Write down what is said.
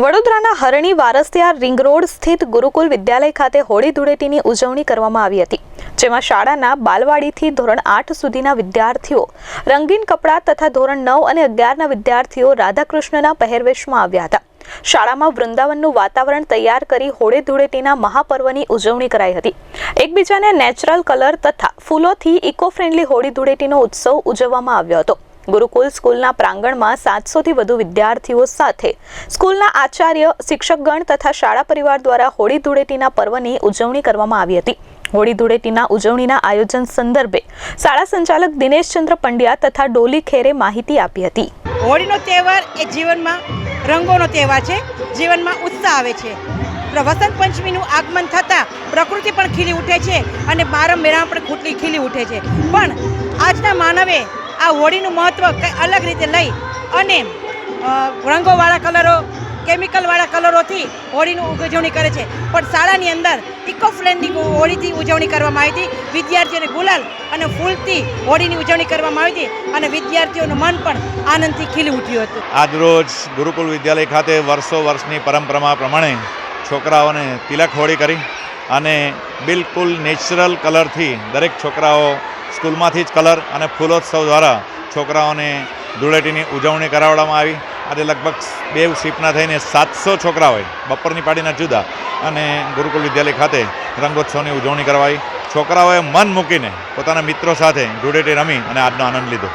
વડોદરાના હરણી Varasiya ring road સ્થિત ગુરુકુલ વિદ્યાલય ખાતે હોળી ધૂળેટીની ઉજવણી કરવામાં આવી હતી, જેમાં શાળાના બાલવાડીથી ધોરણ આઠ સુધીના વિદ્યાર્થીઓ, રંગીન કપડાં તથા ધોરણ નવ અને અગિયારના વિદ્યાર્થીઓ રાધાકૃષ્ણના પહેરવેશમાં આવ્યા હતા. શાળામાં વૃંદાવનનું વાતાવરણ તૈયાર કરી હોળી ધૂળેટીના મહાપર્વની ઉજવણી કરાઈ હતી. એકબીજાને નેચરલ કલર તથા ફૂલોથી ઇકો ફ્રેન્ડલી હોળી ધૂળેટીનો ઉત્સવ ઉજવવામાં આવ્યો હતો. ગુરુકુલ સ્કૂલના પ્રાંગણમાં સાતસોથી વધુ વિદ્યાર્થીઓ સાથે. સ્કૂલના આચાર્ય, શિક્ષકગણ તથા શાળા પરિવાર દ્વારા હોળી ધૂળેટીના પર્વની ઉજવણી કરવામાં આવી હતી. હોળી ધૂળેટીના ઉજવણીના આયોજન સંદર્ભે શાળા સંચાલક દિનેશચંદ્ર પંડ્યા તથા ડોલી ખેરે માહિતી આપી હતી. હોળીનો તહેવાર એ જીવનમાં રંગોનો તહેવાર છે. જીવનમાં ઉત્સાહ આવે છે. વસંત પંચમીનું આગમન થતાં પ્રકૃતિ પણ ખીલી ઉઠે છે અને બારમ મેળા પણ ખૂટલી ખીલી ઉઠે છે. પણ આજના માનવે આ હોળીનું મહત્ત્વ અલગ રીતે લઈ અને રંગોવાળા કલરો, કેમિકલવાળા કલરોથી હોળીનું ઉજવણી કરે છે. પણ શાળાની અંદર ઇકો ફ્રેન્ડલી હોળીથી ઉજવણી કરવામાં આવી હતી. વિદ્યાર્થીઓને ગુલાલ અને ફૂલથી હોળીની ઉજવણી કરવામાં આવી હતી અને વિદ્યાર્થીઓનું મન પણ આનંદથી ખીલી ઉઠ્યું હતું. આજરોજ ગુરુકુલ વિદ્યાલય ખાતે વર્ષો વર્ષની પરંપરા પ્રમાણે છોકરાઓને તિલક હોળી કરી અને બિલકુલ નેચરલ કલરથી દરેક છોકરાઓ સ્કૂલમાંથી જ કલર અને ફૂલોત્સવ દ્વારા છોકરાઓને ધૂળેટીની ઉજવણી કરાવવામાં આવી. આજે લગભગ બે શિફ્ટના થઈને સાતસો છોકરાઓએ બપોરની પાડીના જુદા અને ગુરુકુલ વિદ્યાલય ખાતે રંગોત્સવની ઉજવણી કરવાઈ. છોકરાઓએ મન મૂકીને પોતાના મિત્રો સાથે ધૂળેટી રમી અને આજનો આનંદ લીધો.